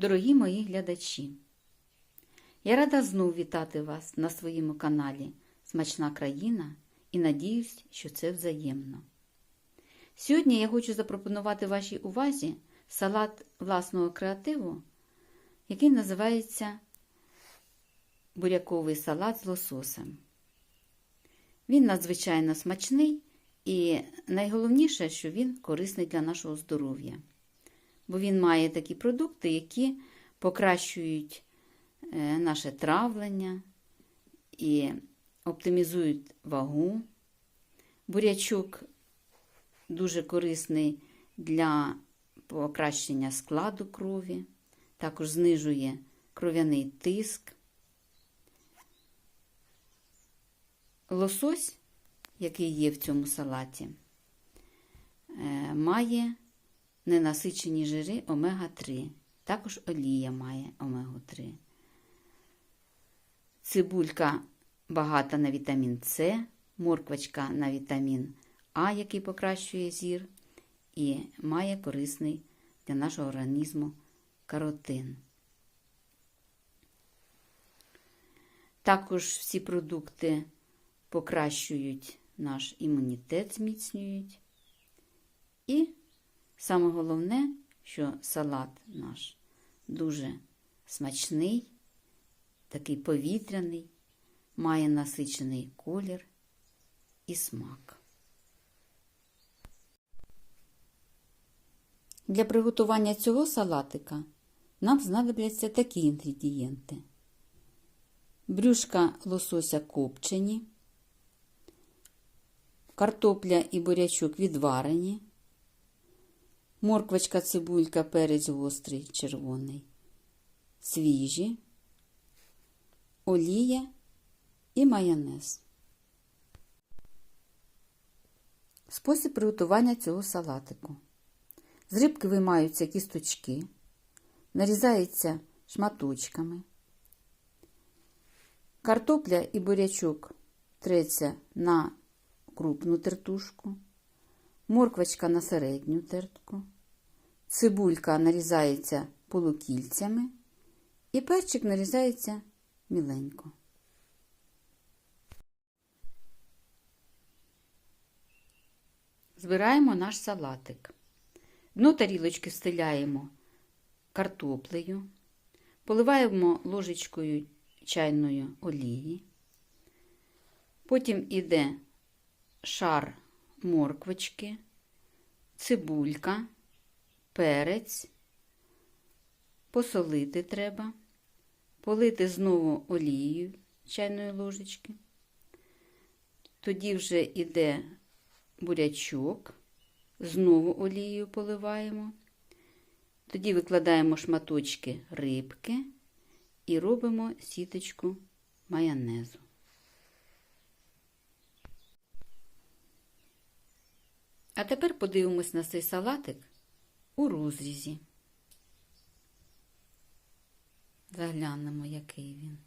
Дорогі мої глядачі, я рада знов вітати вас на своєму каналі Смачна країна і надіюсь, що це взаємно. Сьогодні я хочу запропонувати вашій увазі салат власного креативу, який називається буряковий салат з лососем. Він надзвичайно смачний і найголовніше, що він корисний для нашого здоров'я бо він має такі продукти, які покращують е, наше травлення і оптимізують вагу. Бурячок дуже корисний для покращення складу крові, також знижує кров'яний тиск. Лосось, який є в цьому салаті, е, має ненасичені жири омега-3. Також олія має омегу-3. Цибулька багата на вітамін С, морквочка на вітамін А, який покращує зір, і має корисний для нашого організму каротин. Також всі продукти покращують наш імунітет, зміцнюють. І Саме головне, що салат наш дуже смачний, такий повітряний, має насичений колір і смак. Для приготування цього салатика нам знадобляться такі інгредієнти: брюшка лосося копчені, картопля і бурячок відварені морквочка, цибулька, перець гострий, червоний, свіжі, олія і майонез. Спосіб приготування цього салатику. З рибки виймаються кісточки, нарізаються шматочками. Картопля і бурячок треться на крупну тертушку морквочка на середню тертку, цибулька нарізається полукільцями і перчик нарізається міленько. Збираємо наш салатик. Дно тарілочки стиляємо картоплею, поливаємо ложечкою чайної олії, потім іде шар морквочки, цибулька, перець, посолити треба, полити знову олією чайної ложечки. Тоді вже йде бурячок, знову олією поливаємо. Тоді викладаємо шматочки рибки і робимо сіточку майонезу. А тепер подивимось на цей салатик у розрізі. Заглянемо, який він.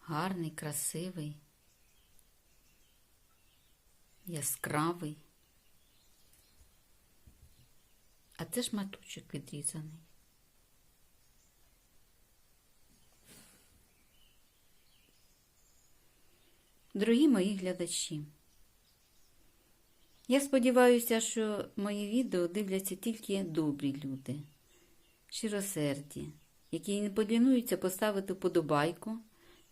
Гарний, красивий, яскравий. А це шматочок відрізаний. Дорогі мої глядачі. Я сподіваюся, що мої відео дивляться тільки добрі люди, щиросерді, які не полінуються поставити вподобайку,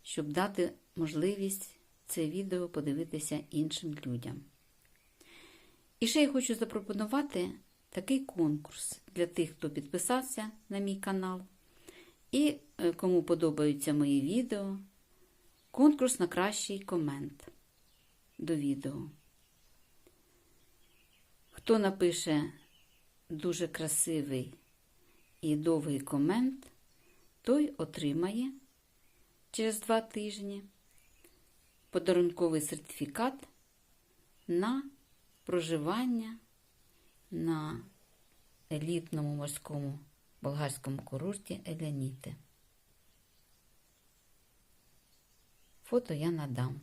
щоб дати можливість це відео подивитися іншим людям. І ще я хочу запропонувати такий конкурс для тих, хто підписався на мій канал, і е, кому подобаються мої відео. Конкурс на кращий комент до відео. Хто напише дуже красивий і довгий комент, той отримає через два тижні подарунковий сертифікат на проживання на елітному морському болгарському курорті Еляніти. Фото я надам.